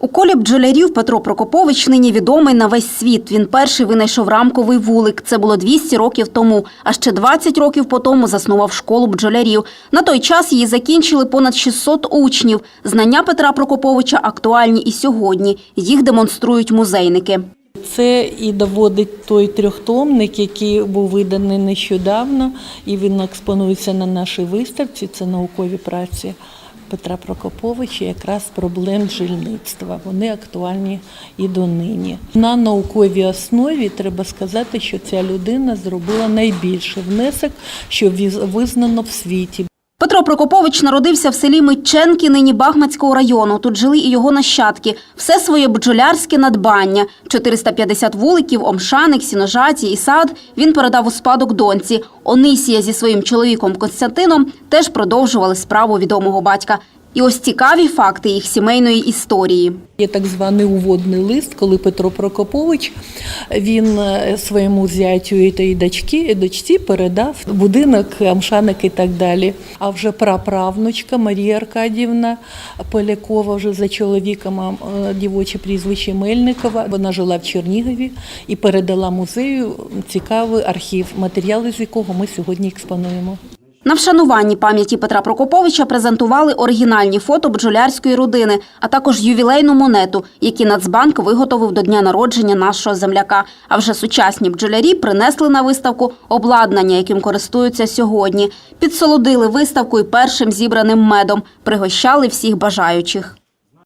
У колі бджолярів Петро Прокопович нині відомий на весь світ. Він перший винайшов рамковий вулик. Це було 200 років тому. А ще 20 років по тому заснував школу бджолярів. На той час її закінчили понад 600 учнів. Знання Петра Прокоповича актуальні і сьогодні. Їх демонструють музейники. Це і доводить той трьохтомник, який був виданий нещодавно, і він експонується на нашій виставці. Це наукові праці Петра Прокоповича, якраз проблем жильництва. Вони актуальні і донині. На науковій основі треба сказати, що ця людина зробила найбільший внесок, що визнано в світі. Петро Прокопович народився в селі Митченки, нині Бахмацького району. Тут жили і його нащадки. Все своє бджолярське надбання. 450 вуликів, омшаник, сіножаті і сад він передав у спадок доньці. Онисія зі своїм чоловіком Константином теж продовжували справу відомого батька. І ось цікаві факти їх сімейної історії. Є так званий уводний лист, коли Петро Прокопович він е, своєму зятю і тій дочці, і дочці передав будинок, амшаник і так далі. А вже праправнучка Марія Аркадівна Полякова, вже за чоловіком е, дівоче прізвище Мельникова. Вона жила в Чернігові і передала музею цікавий архів, матеріали з якого ми сьогодні експонуємо. На вшануванні пам'яті Петра Прокоповича презентували оригінальні фото бджолярської родини, а також ювілейну монету, які Нацбанк виготовив до дня народження нашого земляка. А вже сучасні бджолярі принесли на виставку обладнання, яким користуються сьогодні. Підсолодили виставку і першим зібраним медом, пригощали всіх бажаючих.